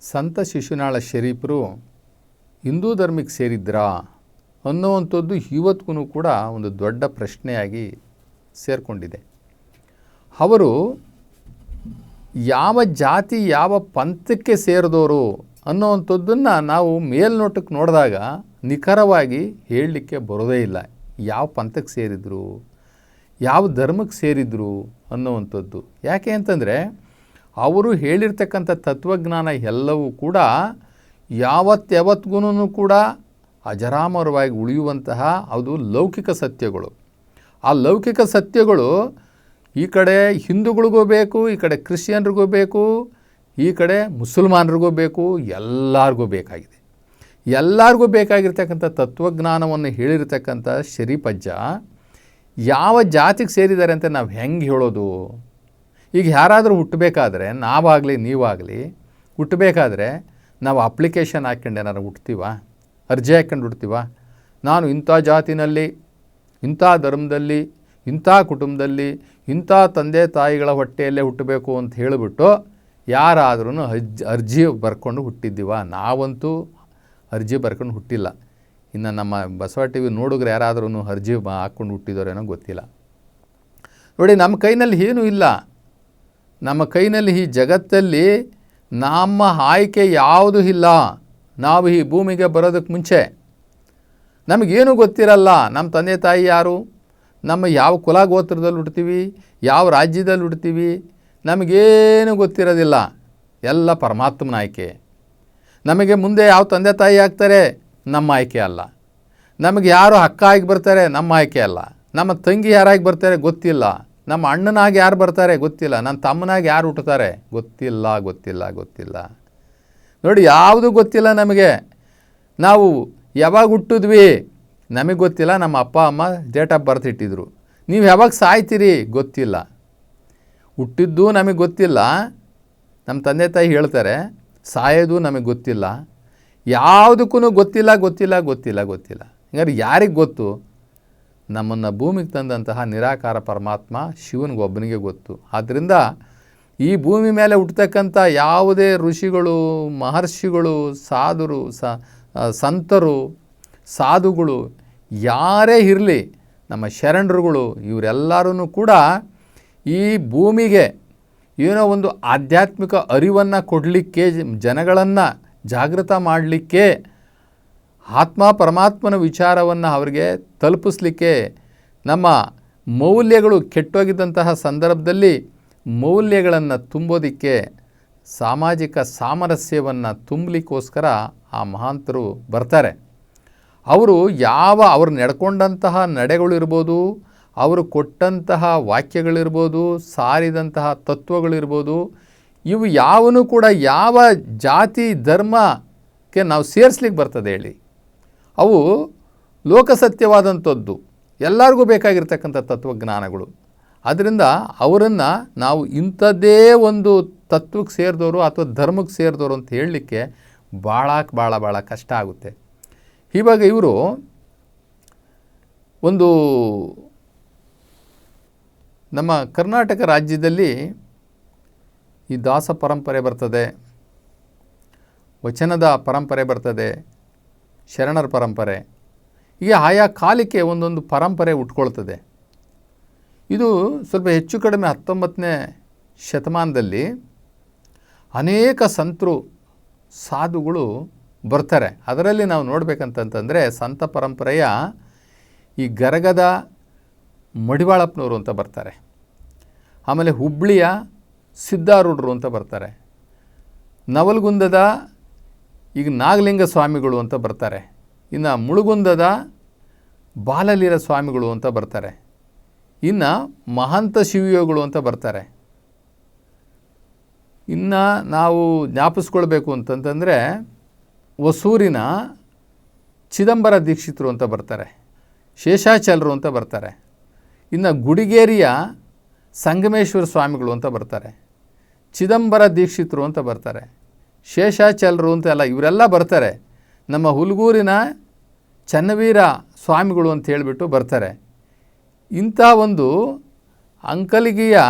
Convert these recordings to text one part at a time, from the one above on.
ಸಂತ ಶಿಶುನಾಳ ಶರೀಫರು ಹಿಂದೂ ಧರ್ಮಕ್ಕೆ ಸೇರಿದ್ರಾ ಅನ್ನೋವಂಥದ್ದು ಇವತ್ತಿಗೂ ಕೂಡ ಒಂದು ದೊಡ್ಡ ಪ್ರಶ್ನೆಯಾಗಿ ಸೇರಿಕೊಂಡಿದೆ. ಅವರು ಯಾವ ಜಾತಿ ಯಾವ ಪಂಥಕ್ಕೆ ಸೇರಿದವರು ಅನ್ನೋವಂಥದ್ದನ್ನು ನಾವು ಮೇಲ್ನೋಟಕ್ಕೆ ನೋಡಿದಾಗ ನಿಖರವಾಗಿ ಹೇಳಲಿಕ್ಕೆ ಬರೋದೇ ಇಲ್ಲ. ಯಾವ ಪಂಥಕ್ಕೆ ಸೇರಿದರು, ಯಾವ ಧರ್ಮಕ್ಕೆ ಸೇರಿದರು ಅನ್ನೋವಂಥದ್ದು. ಯಾಕೆ ಅಂತಂದರೆ ಅವರು ಹೇಳಿರ್ತಕ್ಕಂಥ ತತ್ವಜ್ಞಾನ ಎಲ್ಲವೂ ಕೂಡ ಯಾವತ್ಯಾವತ್ಗೂ ಕೂಡ ಅಜರಾಮರವಾಗಿ ಉಳಿಯುವಂತಹ ಅದು ಲೌಕಿಕ ಸತ್ಯಗಳು. ಆ ಲೌಕಿಕ ಸತ್ಯಗಳು ಈ ಕಡೆ ಹಿಂದೂಗಳಿಗೂ ಬೇಕು, ಈ ಕಡೆ ಕ್ರಿಶ್ಚಿಯನ್ರಿಗೂ ಬೇಕು, ಈ ಕಡೆ ಮುಸಲ್ಮಾನರಿಗೂ ಬೇಕು, ಎಲ್ಲರಿಗೂ ಬೇಕಾಗಿದೆ. ಎಲ್ಲರಿಗೂ ಬೇಕಾಗಿರ್ತಕ್ಕಂಥ ತತ್ವಜ್ಞಾನವನ್ನು ಹೇಳಿರ್ತಕ್ಕಂಥ ಶರೀಪಜ್ಜ ಯಾವ ಜಾತಿಗೆ ಸೇರಿದ್ದಾರೆ ಅಂತ ನಾವು ಹೆಂಗೆ ಹೇಳೋದು? ಈಗ ಯಾರಾದರೂ ಹುಟ್ಟಬೇಕಾದ್ರೆ ನಾವಾಗಲಿ, ನೀವಾಗಲಿ ಹುಟ್ಟಬೇಕಾದ್ರೆ ನಾವು ಅಪ್ಲಿಕೇಶನ್ ಹಾಕ್ಕೊಂಡು ಏನಾರು ಹುಟ್ತೀವ? ಅರ್ಜಿ ಹಾಕ್ಕೊಂಡು ಹುಡ್ತೀವ ನಾನು ಇಂಥ ಜಾತಿನಲ್ಲಿ, ಇಂಥ ಧರ್ಮದಲ್ಲಿ, ಇಂಥ ಕುಟುಂಬದಲ್ಲಿ, ಇಂಥ ತಂದೆ ತಾಯಿಗಳ ಹೊಟ್ಟೆಯಲ್ಲೇ ಹುಟ್ಟಬೇಕು ಅಂತ ಹೇಳಿಬಿಟ್ಟು ಯಾರಾದ್ರೂ ಅಜ್ಜಿ ಅರ್ಜಿ ಬರ್ಕೊಂಡು ಹುಟ್ಟಿದ್ದೀವ? ನಾವಂತೂ ಅರ್ಜಿ ಬರ್ಕೊಂಡು ಹುಟ್ಟಿಲ್ಲ. ಇನ್ನು ನಮ್ಮ ಬಸವ ಟಿ ವಿ ನೋಡಿದ್ರೆ ಯಾರಾದ್ರೂ ಅರ್ಜಿ ಹಾಕ್ಕೊಂಡು ಹುಟ್ಟಿದವರೇನೋ ಗೊತ್ತಿಲ್ಲ. ನೋಡಿ, ನಮ್ಮ ಕೈನಲ್ಲಿ ಏನೂ ಇಲ್ಲ. ನಮ್ಮ ಕೈನಲ್ಲಿ ಈ ಜಗತ್ತಲ್ಲಿ ನಮ್ಮ ಆಯ್ಕೆ ಯಾವುದೂ ಇಲ್ಲ. ನಾವು ಈ ಭೂಮಿಗೆ ಬರೋದಕ್ಕೆ ಮುಂಚೆ. ನಮಗೇನು ಗೊತ್ತಿರಲ್ಲ, ನಮ್ಮ ತಂದೆ ತಾಯಿ ಯಾರು? ನಮ್ಮ ಯಾವ ಕುಲ ಗೋತ್ರದಲ್ಲಿ ಹುಡ್ತೀವಿ ಯಾವ ರಾಜ್ಯದಲ್ಲಿ ಹುಡ್ತೀವಿ ನಮಗೇನು ಗೊತ್ತಿರೋದಿಲ್ಲ. ಎಲ್ಲ ಪರಮಾತ್ಮನ ಆಯ್ಕೆ. ನಮಗೆ ಮುಂದೆ ಯಾವ ತಂದೆ ತಾಯಿ ಆಗ್ತಾರೆ? ನಮ್ಮ ಆಯ್ಕೆ ಅಲ್ಲ. ನಮಗೆ ಯಾರು ಅಕ್ಕ ಆಗಿ ಬರ್ತಾರೆ? ನಮ್ಮ ಆಯ್ಕೆ ಅಲ್ಲ. ನಮ್ಮ ತಂಗಿ ಯಾರಾಗಿ ಬರ್ತಾರೆ? ಗೊತ್ತಿಲ್ಲ. ನಮ್ಮ ಅಣ್ಣನಾಗಿ ಯಾರು ಬರ್ತಾರೆ ಗೊತ್ತಿಲ್ಲ, ನನ್ನ ತಮ್ಮನಾಗಿ ಯಾರು ಹುಟ್ಟುತ್ತಾರೆ ಗೊತ್ತಿಲ್ಲ ಗೊತ್ತಿಲ್ಲ ಗೊತ್ತಿಲ್ಲ. ನೋಡಿ, ಯಾವುದು ಗೊತ್ತಿಲ್ಲ ನಮಗೆ. ನಾವು ಯಾವಾಗ ಹುಟ್ಟಿದ್ವಿ ನಮಗೆ ಗೊತ್ತಿಲ್ಲ, ನಮ್ಮ ಅಪ್ಪ, ಅಮ್ಮ ಡೇಟ್ ಆಫ್ ಬರ್ತ್ ಇಟ್ಟಿದ್ರು. ನೀವು ಯಾವಾಗ ಸಾಯ್ತೀರಿ ಗೊತ್ತಿಲ್ಲ. ಹುಟ್ಟಿದ್ದು ನಮಗೆ ಗೊತ್ತಿಲ್ಲ. ನಮ್ಮ ತಂದೆ ತಾಯಿ ಹೇಳ್ತಾರೆ, ಸಾಯೋದು ನಮಗೆ ಗೊತ್ತಿಲ್ಲ. ಯಾವುದಕ್ಕೂ ಗೊತ್ತಿಲ್ಲ ಗೊತ್ತಿಲ್ಲ ಗೊತ್ತಿಲ್ಲ ಗೊತ್ತಿಲ್ಲ. ಹಂಗಾರೆ ಯಾರಿಗೆ ಗೊತ್ತು? ನಮ್ಮನ್ನು ಭೂಮಿಗೆ ತಂದಂತಹ ನಿರಾಕಾರ ಪರಮಾತ್ಮ ಶಿವನಿಗೊಬ್ಬನಿಗೆ ಗೊತ್ತು. ಆದ್ದರಿಂದ ಈ ಭೂಮಿ ಮೇಲೆ ಹುಟ್ಟತಕ್ಕಂಥ ಯಾವುದೇ ಋಷಿಗಳು, ಮಹರ್ಷಿಗಳು, ಸಾಧುರು ಸಂತರು, ಸಾಧುಗಳು ಯಾರೇ ಇರಲಿ, ನಮ್ಮ ಶರಣರುಗಳು ಇವರೆಲ್ಲರೂ ಕೂಡ ಈ ಭೂಮಿಗೆ ಏನೋ ಒಂದು ಆಧ್ಯಾತ್ಮಿಕ ಅರಿವನ್ನು ಕೊಡಲಿಕ್ಕೆ, ಜನಗಳನ್ನು ಜಾಗೃತ ಮಾಡಲಿಕ್ಕೆ ಆತ್ಮ ಪರಮಾತ್ಮನ ವಿಚಾರವನ್ನು ಅವರಿಗೆ ತಲುಪಿಸ್ಲಿಕ್ಕೆ ನಮ್ಮ ಮೌಲ್ಯಗಳು ಕೆಟ್ಟೋಗಿದ್ದಂತಹ ಸಂದರ್ಭದಲ್ಲಿ ಮೌಲ್ಯಗಳನ್ನು ತುಂಬೋದಕ್ಕೆ ಸಾಮಾಜಿಕ ಸಾಮರಸ್ಯವನ್ನು ತುಂಬಲಿಕ್ಕೋಸ್ಕರ ಆ ಮಹಾಂತರು ಬರ್ತಾರೆ. ಅವರು ಯಾವ ಅವರು ನಡ್ಕೊಂಡಂತಹ ನಡೆಗಳಿರ್ಬೋದು ಅವರು ಕೊಟ್ಟಂತಹ ವಾಕ್ಯಗಳಿರ್ಬೋದು, ಸಾರಿದಂತಹ ತತ್ವಗಳಿರ್ಬೋದು, ಇವು ಯಾವನು ಕೂಡ ಯಾವ ಜಾತಿ, ಧರ್ಮಕ್ಕೆ ನಾವು ಸೇರಿಸ್ಲಿಕ್ಕೆ ಬರ್ತದೆ ಹೇಳಿ. ಅವು ಲೋಕಸತ್ಯವಾದಂಥದ್ದು. ಎಲ್ಲರಿಗೂ ಬೇಕಾಗಿರ್ತಕ್ಕಂಥ ತತ್ವಜ್ಞಾನಗಳು. ಅದರಿಂದ ಅವರನ್ನು ನಾವು ಇಂಥದ್ದೇ ಒಂದು ತತ್ವಕ್ಕೆ ಸೇರಿದವರು ಅಥವಾ ಧರ್ಮಕ್ಕೆ ಸೇರಿದವರು ಅಂತ ಹೇಳಲಿಕ್ಕೆ ಭಾಳ ಭಾಳ ಭಾಳ ಕಷ್ಟ ಆಗುತ್ತೆ. ಇವಾಗ ಇವರು ಒಂದು ನಮ್ಮ ಕರ್ನಾಟಕ ರಾಜ್ಯದಲ್ಲಿ ಈ ದಾಸ ಪರಂಪರೆ ಬರ್ತದೆ, ವಚನದ ಪರಂಪರೆ ಬರ್ತದೆ ಶರಣರ ಪರಂಪರೆ. ಹೀಗೆ ಆಯಾ ಕಾಲಕ್ಕೆ ಒಂದೊಂದು ಪರಂಪರೆ ಉಟ್ಕೊಳ್ತದೆ. ಇದು ಸ್ವಲ್ಪ ಹೆಚ್ಚು ಕಡಿಮೆ ಹತ್ತೊಂಬತ್ತನೇ ಶತಮಾನದಲ್ಲಿ ಅನೇಕ ಸಂತರು, ಸಾಧುಗಳು ಬರ್ತಾರೆ. ಅದರಲ್ಲಿ ನಾವು ನೋಡಬೇಕಂತಂತಂದರೆ ಸಂತ ಪರಂಪರೆಯ ಈ ಗರಗದ ಮಡಿವಾಳಪ್ಪನವರು ಅಂತ ಬರ್ತಾರೆ. ಆಮೇಲೆ ಹುಬ್ಳಿಯ ಸಿದ್ಧಾರೂಢರು ಅಂತ ಬರ್ತಾರೆ. ನವಲಗುಂದದ ಈಗ ನಾಗಲಿಂಗ ಸ್ವಾಮಿಗಳು ಅಂತ ಬರ್ತಾರೆ. ಇನ್ನು ಮುಳುಗುಂದದ ಬಾಲಲೀರ ಸ್ವಾಮಿಗಳು ಅಂತ ಬರ್ತಾರೆ. ಇನ್ನು ಮಹಂತ ಶಿವಯೋಗಳು ಅಂತ ಬರ್ತಾರೆ. ಇನ್ನು ನಾವು ಜ್ಞಾಪಿಸ್ಕೊಳ್ಬೇಕು ಅಂತಂತಂದರೆ ಹೊಸೂರಿನ ಚಿದಂಬರ ದೀಕ್ಷಿತರು ಅಂತ ಬರ್ತಾರೆ. ಶೇಷಾಚಲರು ಅಂತ ಬರ್ತಾರೆ. ಇನ್ನು ಗುಡಿಗೇರಿಯ ಸಂಗಮೇಶ್ವರ ಸ್ವಾಮಿಗಳು ಅಂತ ಬರ್ತಾರೆ. ಚಿದಂಬರ ದೀಕ್ಷಿತರು ಅಂತ ಬರ್ತಾರೆ. ಶೇಷಾಚಲರು ಅಂತ ಎಲ್ಲ ಇವರೆಲ್ಲ ಬರ್ತಾರೆ. ನಮ್ಮ ಹುಲ್ಗೂರಿನ ಚನ್ನವೀರ ಸ್ವಾಮಿಗಳು ಅಂತ ಹೇಳಿಬಿಟ್ಟು ಬರ್ತಾರೆ. ಇಂಥ ಒಂದು ಅಂಕಲಿಗೆಯ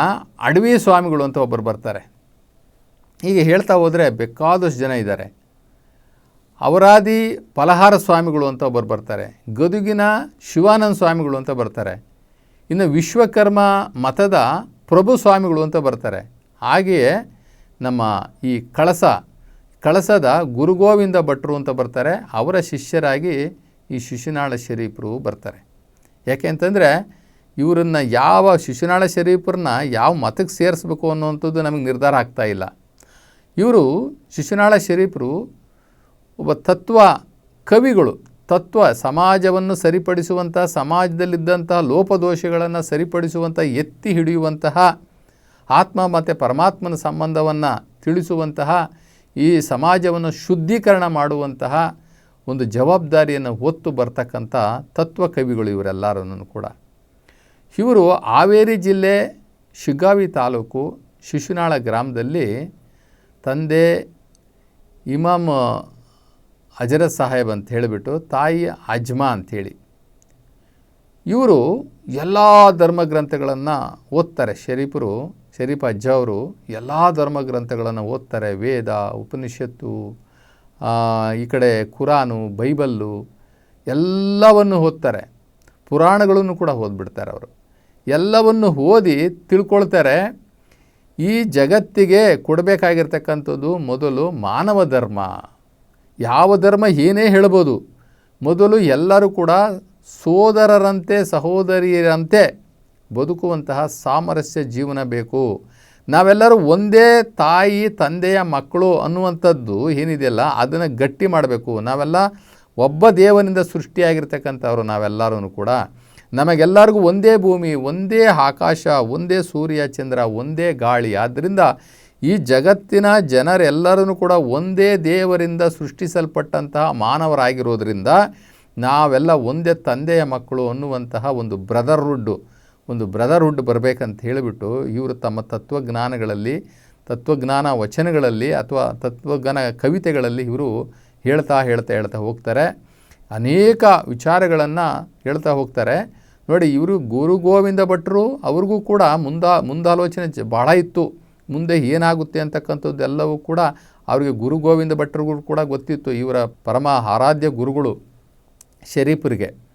ಅಡವಿ ಸ್ವಾಮಿಗಳು ಅಂತ ಒಬ್ಬರು ಬರ್ತಾರೆ. ಹೀಗೆ ಹೇಳ್ತಾ ಹೋದರೆ ಬೇಕಾದಷ್ಟು ಜನ ಇದ್ದಾರೆ. ಅವರಾದಿ ಫಲಹಾರ ಸ್ವಾಮಿಗಳು ಅಂತ ಒಬ್ಬರು ಬರ್ತಾರೆ. ಗದುಗಿನ ಶಿವಾನಂದ ಸ್ವಾಮಿಗಳು ಅಂತ ಬರ್ತಾರೆ. ಇನ್ನು ವಿಶ್ವಕರ್ಮ ಮತದ ಪ್ರಭು ಸ್ವಾಮಿಗಳು ಅಂತ ಬರ್ತಾರೆ. ಹಾಗೆಯೇ ನಮ್ಮ ಈ ಕಳಸ ಕಳಸದ ಗುರುಗೋವಿಂದ ಭಟ್ರು ಅಂತ ಬರ್ತಾರೆ, ಅವರ ಶಿಷ್ಯರಾಗಿ ಈ ಶಿಶುನಾಳ ಶರೀಫರು ಬರ್ತಾರೆ. ಯಾಕೆ ಅಂತಂದರೆ ಇವರನ್ನು ಯಾವ ಶಿಶುನಾಳ ಶರೀಫರನ್ನ ಯಾವ ಮತಕ್ಕೆ ಸೇರಿಸ್ಬೇಕು ಅನ್ನುವಂಥದ್ದು ನಮಗೆ ನಿರ್ಧಾರ ಆಗ್ತಾ ಇಲ್ಲ. ಇವರು ಶಿಶುನಾಳ ಶರೀಫರು ಒಬ್ಬ ತತ್ವ ಕವಿಗಳು, ತತ್ವ ಸಮಾಜವನ್ನು ಸರಿಪಡಿಸುವಂಥ ಸಮಾಜದಲ್ಲಿದ್ದಂತಹ ಲೋಪದೋಷಗಳನ್ನು ಸರಿಪಡಿಸುವಂಥ, ಎತ್ತಿ ಹಿಡಿಯುವಂತಹ, ಆತ್ಮ ಮತ್ತು ಪರಮಾತ್ಮನ ಸಂಬಂಧವನ್ನು ತಿಳಿಸುವಂತಹ ಈ ಸಮಾಜವನ್ನು ಶುದ್ಧೀಕರಣ ಮಾಡುವಂತಹ ಒಂದು ಜವಾಬ್ದಾರಿಯನ್ನು ಹೊತ್ತು ಬರ್ತಕ್ಕಂಥ ತತ್ವ ಕವಿಗಳು ಇವರೆಲ್ಲರನ್ನು ಕೂಡ. ಇವರು ಹಾವೇರಿ ಜಿಲ್ಲೆ ಶಿಗ್ಗಾವಿ ತಾಲೂಕು ಶಿಶುನಾಳ ಗ್ರಾಮದಲ್ಲಿ ತಂದೆ ಇಮಾಮ್ ಅಜರತ್ ಸಾಹೇಬ್ ಅಂತ ಹೇಳಿಬಿಟ್ಟು ತಾಯಿ ಅಜ್ಮಾ ಅಂಥೇಳಿ. ಇವರು ಎಲ್ಲ ಗ್ರಂಥಗಳನ್ನು ಓದ್ತಾರೆ. ಶರೀಫರು ಶರೀಫ್ ಅಜ್ಜ ಅವರು ಎಲ್ಲ ಧರ್ಮ ಗ್ರಂಥಗಳನ್ನು ಓದ್ತಾರೆ, ವೇದ, ಉಪನಿಷತ್ತು ಈ ಕಡೆ ಕುರಾನು, ಬೈಬಲ್ಲು ಎಲ್ಲವನ್ನು ಓದ್ತಾರೆ. ಪುರಾಣಗಳನ್ನು ಕೂಡ ಓದ್ಬಿಡ್ತಾರೆ ಅವರು. ಎಲ್ಲವನ್ನು ಓದಿ ತಿಳ್ಕೊಳ್ತಾರೆ. ಈ ಜಗತ್ತಿಗೆ ಕೊಡಬೇಕಾಗಿರ್ತಕ್ಕಂಥದ್ದು ಮೊದಲು ಮಾನವ ಧರ್ಮ. ಯಾವ ಧರ್ಮ ಏನೇ ಹೇಳ್ಬೋದು, ಮೊದಲು ಎಲ್ಲರೂ ಕೂಡ ಸೋದರರಂತೆ, ಸಹೋದರಿಯರಂತೆ ಬದುಕುವಂತಹ ಸಾಮರಸ್ಯ ಜೀವನ ಬೇಕು. ನಾವೆಲ್ಲರೂ ಒಂದೇ ತಾಯಿ, ತಂದೆಯ ಮಕ್ಕಳು ಅನ್ನುವಂಥದ್ದು ಏನಿದೆಯಲ್ಲ, ಅದನ್ನು ಗಟ್ಟಿ ಮಾಡಬೇಕು. ನಾವೆಲ್ಲ ಒಬ್ಬ ದೇವನಿಂದ ಸೃಷ್ಟಿಯಾಗಿರ್ತಕ್ಕಂಥವ್ರು ನಾವೆಲ್ಲರೂ ಕೂಡ. ನಮಗೆಲ್ಲರಿಗೂ ಒಂದೇ ಭೂಮಿ, ಒಂದೇ ಆಕಾಶ, ಒಂದೇ ಸೂರ್ಯ, ಚಂದ್ರ, ಒಂದೇ ಗಾಳಿ. ಆದ್ದರಿಂದ ಈ ಜಗತ್ತಿನ ಜನರೆಲ್ಲರೂ ಕೂಡ ಒಂದೇ ದೇವರಿಂದ ಸೃಷ್ಟಿಸಲ್ಪಟ್ಟಂತಹ ಮಾನವರಾಗಿರೋದ್ರಿಂದ ನಾವೆಲ್ಲ ಒಂದೇ ತಂದೆಯ ಮಕ್ಕಳು ಅನ್ನುವಂತಹ ಒಂದು ಬ್ರದರ್ಹುಡ್ಡು ಒಂದು ಬ್ರದರ್ಹುಡ್ ಬರಬೇಕಂತ ಹೇಳಿಬಿಟ್ಟು ಇವರು ತಮ್ಮ ತತ್ವಜ್ಞಾನಗಳಲ್ಲಿ, ತತ್ವಜ್ಞಾನ ವಚನಗಳಲ್ಲಿ ಅಥವಾ ತತ್ವಜ್ಞಾನ ಕವಿತೆಗಳಲ್ಲಿ ಇವರು ಹೇಳ್ತಾ ಹೇಳ್ತಾ ಹೇಳ್ತಾ ಹೋಗ್ತಾರೆ. ಅನೇಕ ವಿಚಾರಗಳನ್ನು ಹೇಳ್ತಾ ಹೋಗ್ತಾರೆ. ನೋಡಿ, ಇವರು ಗುರು ಗೋವಿಂದ ಭಟ್ರು ಅವ್ರಿಗೂ ಕೂಡ ಮುಂದ, ಮುಂದಾಲೋಚನೆ ಭಾಳ ಇತ್ತು. ಮುಂದೆ ಏನಾಗುತ್ತೆ ಅಂತಕ್ಕಂಥದ್ದು ಎಲ್ಲವೂ ಕೂಡ ಅವರಿಗೆ ಗುರು ಗೋವಿಂದ ಭಟ್ರಿಗೂ ಕೂಡ ಗೊತ್ತಿತ್ತು. ಇವರ ಪರಮ ಆರಾಧ್ಯ ಗುರುಗಳು ಶರೀಫರಿಗೆ.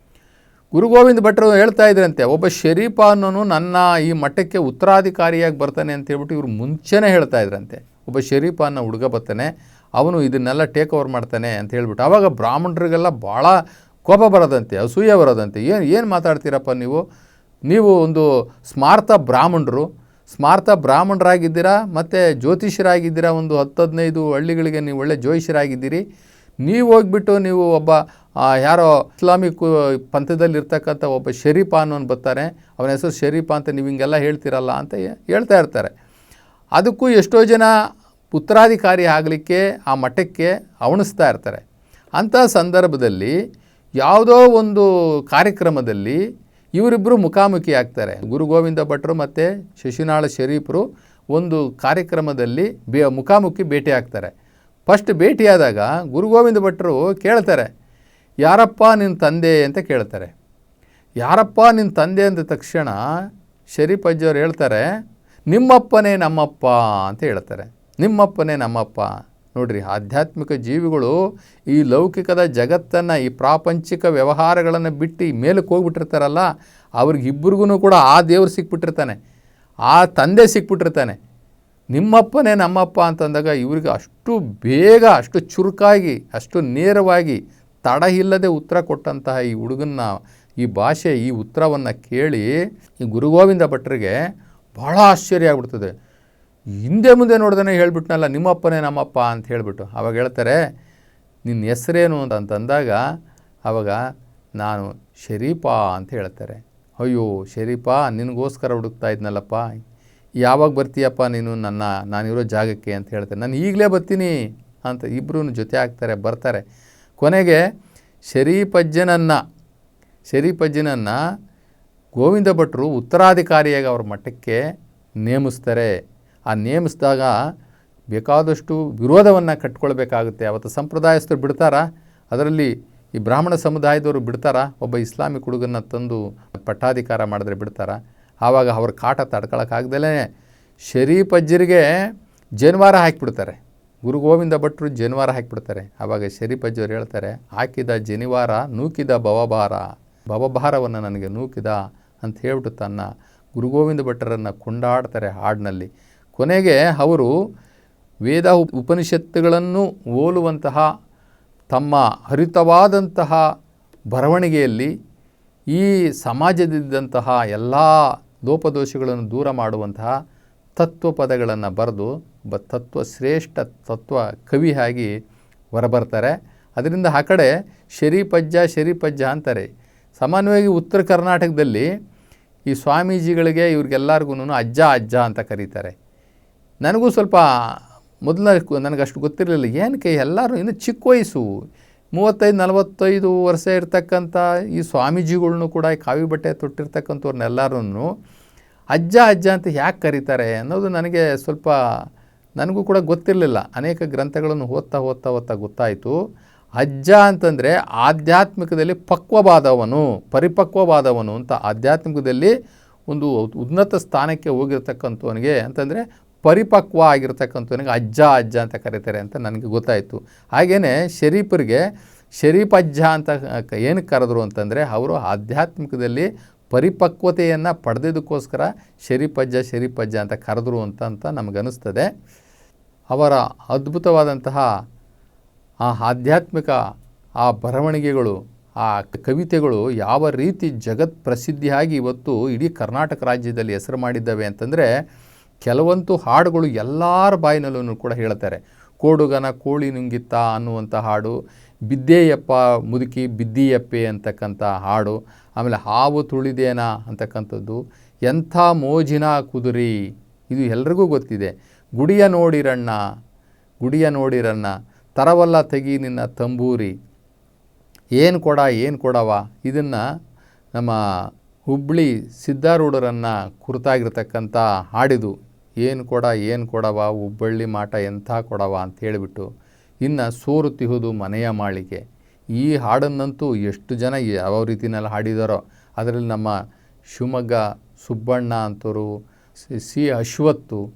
ಗುರು ಗೋವಿಂದ ಭಟ್ರು ಹೇಳ್ತಾ ಇದ್ರಂತೆ, ಒಬ್ಬ ಶರೀಫ ಅನ್ನೋನು ನನ್ನ ಈ ಮಠಕ್ಕೆ ಉತ್ತರಾಧಿಕಾರಿಯಾಗಿ ಬರ್ತಾನೆ ಅಂತ ಹೇಳ್ಬಿಟ್ಟು ಇವರು ಮುಂಚೆನೇ ಹೇಳ್ತಾ ಇದ್ರಂತೆ. ಒಬ್ಬ ಶರೀಫ ಅನ್ನೋ ಹುಡುಗ ಬರ್ತಾನೆ, ಅವನು ಇದನ್ನೆಲ್ಲ ಟೇಕ್ ಓವರ್ ಮಾಡ್ತಾನೆ ಅಂತ ಹೇಳ್ಬಿಟ್ಟು ಆವಾಗ ಬ್ರಾಹ್ಮಣರಿಗೆಲ್ಲ ಭಾಳ ಕೋಪ ಬರೋದಂತೆ, ಅಸೂಯೆ ಬರೋದಂತೆ, ಏನು ಏನು ಮಾತಾಡ್ತೀರಪ್ಪ ನೀವು? ನೀವು ಒಂದು ಸ್ಮಾರ್ಥ ಬ್ರಾಹ್ಮಣರು ಸ್ಮಾರ್ಥ ಬ್ರಾಹ್ಮಣರಾಗಿದ್ದೀರಾ, ಮತ್ತು ಜ್ಯೋತಿಷರಾಗಿದ್ದೀರಾ ಒಂದು ಹತ್ತು ಹದಿನೈದು ಹಳ್ಳಿಗಳಿಗೆ ನೀವು ಒಳ್ಳೆ ಜ್ಯೋತಿಷರಾಗಿದ್ದೀರಿ ನೀವು ಹೋಗ್ಬಿಟ್ಟು ನೀವು ಒಬ್ಬ ಯಾರೋ ಇಸ್ಲಾಮಿಕ್ ಪಂಥದಲ್ಲಿ ಇರ್ತಕ್ಕಂಥ ಒಬ್ಬ ಶರೀಫಾ ಅನ್ನೋನು ಬರ್ತಾರೆ. ಅವನ ಹೆಸರು ಶರೀಫಾ ಅಂತ ನೀವು ಹಿಂಗೆಲ್ಲ ಹೇಳ್ತೀರಲ್ಲ ಅಂತ ಹೇಳ್ತಾ ಇರ್ತಾರೆ. ಅದಕ್ಕೂ ಎಷ್ಟೋ ಜನ ಉತ್ತರಾಧಿಕಾರಿ ಆಗಲಿಕ್ಕೆ, ಆ ಮಠಕ್ಕೆ ಅವಣಿಸ್ತಾ ಇರ್ತಾರೆ. ಅಂಥ ಸಂದರ್ಭದಲ್ಲಿ ಯಾವುದೋ ಒಂದು ಕಾರ್ಯಕ್ರಮದಲ್ಲಿ ಇವರಿಬ್ಬರು ಮುಖಾಮುಖಿ ಆಗ್ತಾರೆ. ಗುರು ಗೋವಿಂದ ಭಟ್ರು ಮತ್ತು ಶಶಿನಾಳ ಶರೀಫರು ಒಂದು ಕಾರ್ಯಕ್ರಮದಲ್ಲಿ ಬೇ, ಮುಖಾಮುಖಿ ಭೇಟಿ ಆಗ್ತಾರೆ. ಫಸ್ಟ್ ಭೇಟಿಯಾದಾಗ ಗುರು ಗೋವಿಂದ ಭಟ್ರು ಕೇಳ್ತಾರೆ ಯಾರಪ್ಪ ನಿನ್ನ ತಂದೆ ಅಂತ ಕೇಳ್ತಾರೆ. ಯಾರಪ್ಪ ನಿನ್ನ ತಂದೆ ಅಂದ ತಕ್ಷಣ ಶರೀಫ್ ಅಜ್ಜಿಯವ್ರು ಹೇಳ್ತಾರೆ, ನಿಮ್ಮಪ್ಪನೇ ನಮ್ಮಪ್ಪ ಅಂತ ಹೇಳ್ತಾರೆ. ನಿಮ್ಮಪ್ಪನೇ ನಮ್ಮಪ್ಪ. ನೋಡ್ರಿ, ಆಧ್ಯಾತ್ಮಿಕ ಜೀವಿಗಳು ಈ ಲೌಕಿಕದ ಜಗತ್ತನ್ನು, ಈ ಪ್ರಾಪಂಚಿಕ ವ್ಯವಹಾರಗಳನ್ನು ಬಿಟ್ಟು ಮೇಲಕ್ಕೆ ಹೋಗ್ಬಿಟ್ಟಿರ್ತಾರಲ್ಲ, ಅವ್ರಿಗೆ ಇಬ್ಬರಿಗೂ ಕೂಡ ಆ ದೇವ್ರು ಸಿಕ್ಬಿಟ್ಟಿರ್ತಾನೆ, ಆ ತಂದೆ ಸಿಕ್ಬಿಟ್ಟಿರ್ತಾನೆ. ನಿಮ್ಮಪ್ಪನೇ ನಮ್ಮಪ್ಪ ಅಂತಂದಾಗ ಇವ್ರಿಗೆ ಅಷ್ಟು ಬೇಗ, ಅಷ್ಟು ಚುರುಕಾಗಿ, ಅಷ್ಟು ನೇರವಾಗಿ ತಡ ಇಲ್ಲದೆ ಉತ್ತರ ಕೊಟ್ಟಂತಹ ಈ ಹುಡುಗನ್ನ, ಈ ಭಾಷೆ, ಈ ಉತ್ತರವನ್ನು ಕೇಳಿ ಈ ಗುರುಗೋವಿಂದ ಭಟ್ರಿಗೆ ಭಾಳ ಆಶ್ಚರ್ಯ ಆಗ್ಬಿಡ್ತದೆ. ಹಿಂದೆ ಮುಂದೆ ನೋಡ್ದೇ ಹೇಳಿಬಿಟ್ನಲ್ಲ, ನಿಮ್ಮಪ್ಪನೇ ನಮ್ಮಪ್ಪ ಅಂತ ಹೇಳಿಬಿಟ್ಟು. ಅವಾಗ ಹೇಳ್ತಾರೆ ನಿನ್ನ ಹೆಸರೇನು? ಅಂತಂದಾಗ ಆವಾಗ ನಾನು, ಶರೀಫ ಅಂತ ಹೇಳ್ತಾರೆ. ಅಯ್ಯೋ, ಶರೀಫ, ನಿನಗೋಸ್ಕರ ಹುಡುಕ್ತಾ ಇದ್ನಲ್ಲಪ್ಪ. ಯಾವಾಗ ಬರ್ತೀಯಪ್ಪ ನೀನು? ನನ್ನ, ನಾನಿರೋ ಜಾಗಕ್ಕೆ ಅಂತ ಹೇಳ್ತಾರೆ. ನಾನು ಈಗಲೇ ಬರ್ತೀನಿ ಅಂತ ಇಬ್ಬರೂ ಜೊತೆ ಆಗ್ತಾರೆ, ಬರ್ತಾರೆ. ಕೊನೆಗೆ ಶರೀಪಜ್ಜನನ್ನು ಶರೀಪಜ್ಜನನ್ನು ಗೋವಿಂದ ಭಟ್ರು ಉತ್ತರಾಧಿಕಾರಿಯಾಗಿ ಅವರ ಮಠಕ್ಕೆ ನೇಮಿಸ್ತಾರೆ. ಆ ನೇಮಿಸಿದಾಗ ಬೇಕಾದಷ್ಟು ವಿರೋಧವನ್ನು ಕಟ್ಕೊಳ್ಬೇಕಾಗುತ್ತೆ. ಅವತ್ತು ಸಂಪ್ರದಾಯಸ್ಥರು ಬಿಡ್ತಾರಾ? ಅದರಲ್ಲಿ ಈ ಬ್ರಾಹ್ಮಣ ಸಮುದಾಯದವರು ಬಿಡ್ತಾರಾ? ಒಬ್ಬ ಇಸ್ಲಾಮಿಕ್ ಹುಡುಗನ್ನ ತಂದು ಪಟ್ಟಾಧಿಕಾರ ಮಾಡಿದ್ರೆ ಬಿಡ್ತಾರಾ? ಆವಾಗ ಅವ್ರ ಕಾಟ ತಡ್ಕೊಳಕ್ಕಾಗ್ದಲೇ ಶರೀಪಜ್ಜರಿಗೆ ಜನಿವಾರ ಹಾಕಿಬಿಡ್ತಾರೆ. ಗುರು ಗೋವಿಂದ ಭಟ್ರು ಜನಿವಾರ ಹಾಕಿಬಿಡ್ತಾರೆ. ಆವಾಗ ಶರೀಫಜ್ಜವ್ರು ಹೇಳ್ತಾರೆ, ಹಾಕಿದ ಜನಿವಾರ, ನೂಕಿದ ಭವಭಾರ, ಭವಭಾರವನ್ನು ನನಗೆ ನೂಕಿದ ಅಂತ ಹೇಳ್ಬಿಟ್ಟು ತನ್ನ ಗುರು ಗೋವಿಂದ ಭಟ್ಟರನ್ನು ಕೊಂಡಾಡ್ತಾರೆ ಹಾಡಿನಲ್ಲಿ. ಕೊನೆಗೆ ಅವರು ವೇದ ಉಪ್- ಉಪನಿಷತ್ತುಗಳನ್ನು ಹೋಲುವಂತಹ ತಮ್ಮ ಹರಿತವಾದಂತಹ ಬರವಣಿಗೆಯಲ್ಲಿ ಈ ಸಮಾಜದಿದ್ದಂತಹ ಎಲ್ಲ ಲೋಪದೋಷಗಳನ್ನು ದೂರ ಮಾಡುವಂತಹ ತತ್ವ ಪದಗಳನ್ನು ಬರೆದು ಬ ತತ್ವ ಶ್ರೇಷ್ಠ ತತ್ವ ಕವಿ ಆಗಿ ಹೊರಬರ್ತಾರೆ. ಅದರಿಂದ ಆ ಕಡೆ ಶರೀಪಜ್ಜ ಶರೀಪಜ್ಜ ಅಂತಾರೆ. ಸಾಮಾನ್ಯವಾಗಿ ಉತ್ತರ ಕರ್ನಾಟಕದಲ್ಲಿ ಈ ಸ್ವಾಮೀಜಿಗಳಿಗೆ ಇವ್ರಿಗೆಲ್ಲರಿಗೂ ಅಜ್ಜ ಅಜ್ಜ ಅಂತ ಕರೀತಾರೆ. ನನಗೂ ಸ್ವಲ್ಪ ಮೊದಲ ನನಗಷ್ಟು ಗೊತ್ತಿರಲಿಲ್ಲ. ಏನಕ್ಕೆ ಎಲ್ಲರೂ ಇನ್ನು ಚಿಕ್ಕ ವಯಸ್ಸು, ಮೂವತ್ತೈದು, ನಲವತ್ತೈದು ವರ್ಷ ಇರ್ತಕ್ಕಂಥ ಈ ಸ್ವಾಮೀಜಿಗಳ್ನು ಕೂಡ ಈ ಕಾವಿ ಬಟ್ಟೆ ತೊಟ್ಟಿರ್ತಕ್ಕಂಥವ್ರನ್ನೆಲ್ಲರೂ ಅಜ್ಜ ಅಜ್ಜ ಅಂತ ಯಾಕೆ ಕರೀತಾರೆ ಅನ್ನೋದು ನನಗೆ ಸ್ವಲ್ಪ ನನಗೂ ಕೂಡ ಗೊತ್ತಿರಲಿಲ್ಲ. ಅನೇಕ ಗ್ರಂಥಗಳನ್ನು ಓದ್ತಾ ಓದ್ತಾ ಓದ್ತಾ ಗೊತ್ತಾಯಿತು. ಅಜ್ಜ ಅಂತಂದರೆ ಆಧ್ಯಾತ್ಮಿಕದಲ್ಲಿ ಪಕ್ವವಾದವನು, ಪರಿಪಕ್ವವಾದವನು ಅಂತ ಆಧ್ಯಾತ್ಮಿಕದಲ್ಲಿ ಒಂದು ಉನ್ನತ ಸ್ಥಾನಕ್ಕೆ ಹೋಗಿರ್ತಕ್ಕಂಥವನಿಗೆ ಅಂತಂದರೆ ಪರಿಪಕ್ವ ಆಗಿರ್ತಕ್ಕಂಥವನಿಗೆ ಅಜ್ಜ ಅಜ್ಜ ಅಂತ ಕರೀತಾರೆ ಅಂತ ನನಗೆ ಗೊತ್ತಾಯಿತು. ಹಾಗೆಯೇ ಶರೀಫರಿಗೆ, ಶರೀಫ್ ಅಜ್ಜ ಅಂತ ಏನಕ್ಕೆ ಕರೆದ್ರು ಅಂತಂದರೆ ಅವರು ಆಧ್ಯಾತ್ಮಿಕದಲ್ಲಿ ಪರಿಪಕ್ವತೆಯನ್ನು ಪಡೆದಿದ್ದಕ್ಕೋಸ್ಕರ ಶರೀಪಜ್ಜ ಶರೀಪಜ್ಜ ಅಂತ ಕರೆದ್ರು ಅಂತ ಅಂತ ನಮಗನ್ನಿಸ್ತದೆ. ಅವರ ಅದ್ಭುತವಾದಂತಹ ಆ ಆಧ್ಯಾತ್ಮಿಕ ಆ ಬರವಣಿಗೆಗಳು, ಆ ಕವಿತೆಗಳು ಯಾವ ರೀತಿ ಜಗತ್ ಪ್ರಸಿದ್ಧಿಯಾಗಿ ಇವತ್ತು ಇಡೀ ಕರ್ನಾಟಕ ರಾಜ್ಯದಲ್ಲಿ ಹೆಸರು ಮಾಡಿದ್ದಾವೆ ಅಂತಂದರೆ ಕೆಲವಂತೂ ಹಾಡುಗಳು ಎಲ್ಲರ ಬಾಯಿನಲ್ಲೂ ಕೂಡ ಹೇಳ್ತಾರೆ ಕೋಡುಗನ ಕೋಳಿ ನುಂಗಿತ್ತ ಅನ್ನುವಂಥ ಹಾಡು ಬಿದ್ದೇಯಪ್ಪ ಮುದುಕಿ, ಬಿದ್ದಿಯಪ್ಪೆ ಅಂತಕ್ಕಂಥ ಹಾಡು, ಆಮೇಲೆ ಹಾವು ತುಳಿದೇನ ಅಂತಕ್ಕಂಥದ್ದು, ಎಂಥ ಮೋಜಿನ ಕುದುರಿ, ಇದು ಎಲ್ರಿಗೂ ಗೊತ್ತಿದೆ. ಗುಡಿಯ ನೋಡಿರಣ್ಣ ಗುಡಿಯ ನೋಡಿರಣ್ಣ, ತರವಲ್ಲ ತೆಗಿ ನಿನ್ನ ತಂಬೂರಿ, ಏನು ಕೊಡ, ಏನು ಕೊಡವ? ಇದನ್ನು ನಮ್ಮ ಹುಬ್ಬಳ್ಳಿ ಸಿದ್ಧಾರೂಢರನ್ನು ಕುರಿತಾಗಿರ್ತಕ್ಕಂಥ ಹಾಡಿದು, ಏನು ಕೊಡ, ಏನು ಕೊಡವ, ಹುಬ್ಬಳ್ಳಿ ಮಾಟ ಎಂಥ ಕೊಡವ ಅಂತ ಹೇಳಿಬಿಟ್ಟು ಇನ್ನು ಸೋರು ತಿಹುದು ಮನೆಯ ಮಾಳಿಗೆ. ಈ ಹಾಡನ್ನಂತೂ ಎಷ್ಟು ಜನ ಯಾವ ರೀತಿನಲ್ಲಿ ಹಾಡಿದಾರೋ ಅದರಲ್ಲಿ ನಮ್ಮ ಶಿವಮೊಗ್ಗ ಸುಬ್ಬಣ್ಣ ಅಂತವರು ಸಿ- ಅಶ್ವತ್ತು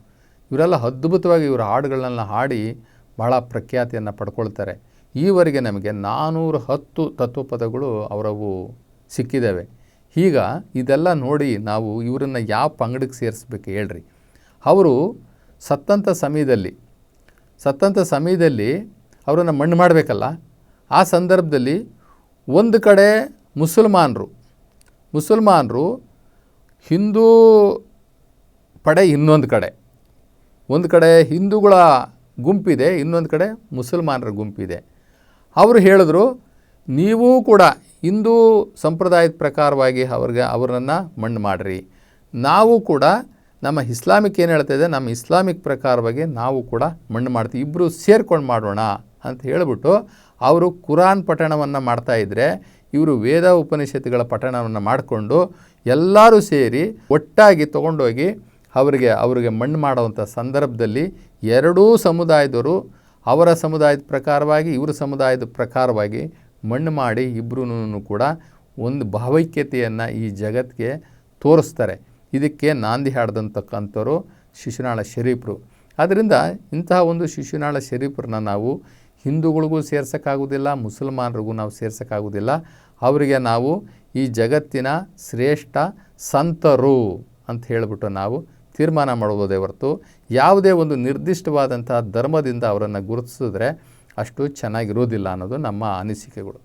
ಇವರೆಲ್ಲ ಅದ್ಭುತವಾಗಿ ಇವರ ಹಾಡುಗಳನ್ನೆಲ್ಲ ಹಾಡಿ ಬಹಳ ಪ್ರಖ್ಯಾತಿಯನ್ನು ಪಡ್ಕೊಳ್ತಾರೆ. ಈವರೆಗೆ ನಮಗೆ ನಾನ್ನೂರ ಹತ್ತು ತತ್ವಪದಗಳು ಅವರವು ಸಿಕ್ಕಿದ್ದಾವೆ ಈಗ ಇದೆಲ್ಲ ನೋಡಿ ನಾವು ಇವರನ್ನು ಯಾವ ಪಂಗಡಕ್ಕೆ ಸೇರಿಸ್ಬೇಕು ಹೇಳ್ರಿ. ಅವರು ಸತ್ತಂಥ ಸಮಯದಲ್ಲಿ ಸತ್ತಂಥ ಸಮಯದಲ್ಲಿ ಅವರನ್ನು ಮಣ್ಣು ಮಾಡಬೇಕಲ್ಲ, ಆ ಸಂದರ್ಭದಲ್ಲಿ ಒಂದು ಕಡೆ ಮುಸಲ್ಮಾನರು ಮುಸಲ್ಮಾನರು ಹಿಂದೂ ಪಡೆ ಇನ್ನೊಂದು ಕಡೆ, ಒಂದು ಕಡೆ ಹಿಂದೂಗಳ ಗುಂಪಿದೆ, ಇನ್ನೊಂದು ಕಡೆ ಮುಸಲ್ಮಾನರ ಗುಂಪಿದೆ. ಅವರು ಹೇಳಿದ್ರು, ನೀವು ಕೂಡ ಹಿಂದೂ ಸಂಪ್ರದಾಯದ ಪ್ರಕಾರವಾಗಿ ಅವ್ರಿಗೆ ಅವರನ್ನು ಮಣ್ಣು ಮಾಡಿರಿ. ನಾವು ಕೂಡ ನಮ್ಮ ಇಸ್ಲಾಮಿಕ್ ಏನು ಹೇಳ್ತಾ ಇದೆ? ನಮ್ಮ ಇಸ್ಲಾಮಿಕ್ ಪ್ರಕಾರವಾಗಿ ನಾವು ಕೂಡ ಮಣ್ಣು ಮಾಡ್ತೀವಿ ಇಬ್ಬರು ಸೇರ್ಕೊಂಡು ಮಾಡೋಣ ಅಂತ ಹೇಳಿಬಿಟ್ಟು ಅವರು ಕುರಾನ್ ಪಠಣವನ್ನು ಮಾಡ್ತಾಯಿದ್ರೆ ಇವರು ವೇದ ಉಪನಿಷತ್ತುಗಳ ಪಠಣವನ್ನು ಮಾಡಿಕೊಂಡು ಎಲ್ಲರೂ ಸೇರಿ ಒಟ್ಟಾಗಿ ತೊಗೊಂಡೋಗಿ ಅವರಿಗೆ ಅವರಿಗೆ ಮಣ್ಣು ಮಾಡುವಂಥ ಸಂದರ್ಭದಲ್ಲಿ ಎರಡೂ ಸಮುದಾಯದವರು ಅವರ ಸಮುದಾಯದ ಪ್ರಕಾರವಾಗಿ, ಇವರ ಸಮುದಾಯದ ಪ್ರಕಾರವಾಗಿ ಮಣ್ಣು ಮಾಡಿ ಇಬ್ಬರೂ ಕೂಡ ಒಂದು ಭಾವೈಕ್ಯತೆಯನ್ನು ಈ ಜಗತ್ತಿಗೆ ತೋರಿಸ್ತಾರೆ. ಇದಕ್ಕೆ ನಾಂದಿ ಹಾಡ್ದಂತಕ್ಕಂಥವ್ರು ಶಿಶುನಾಳ ಶರೀಫರು. ಆದ್ದರಿಂದ ಇಂತಹ ಒಂದು ಶಿಶುನಾಳ ಶರೀಫರನ್ನ ನಾವು ಹಿಂದೂಗಳಿಗೂ ಸೇರ್ಸೋಕ್ಕಾಗೋದಿಲ್ಲ ಮುಸಲ್ಮಾನರಿಗೂ ನಾವು ಸೇರ್ಸೋಕ್ಕಾಗೋದಿಲ್ಲ ಅವರಿಗೆ ನಾವು ಈ ಜಗತ್ತಿನ ಶ್ರೇಷ್ಠ ಸಂತರು ಅಂತ ಹೇಳಿಬಿಟ್ಟು ನಾವು ತೀರ್ಮಾನ ಮಾಡ್ಬೋದೇ ಹೊರತು ಯಾವುದೇ ಒಂದು ನಿರ್ದಿಷ್ಟವಾದಂಥ ಧರ್ಮದಿಂದ ಅವರನ್ನು ಗುರುತಿಸಿದ್ರೆ ಅಷ್ಟು ಚೆನ್ನಾಗಿರೋದಿಲ್ಲ ಅನ್ನೋದು ನಮ್ಮ ಅನಿಸಿಕೆಗಳು.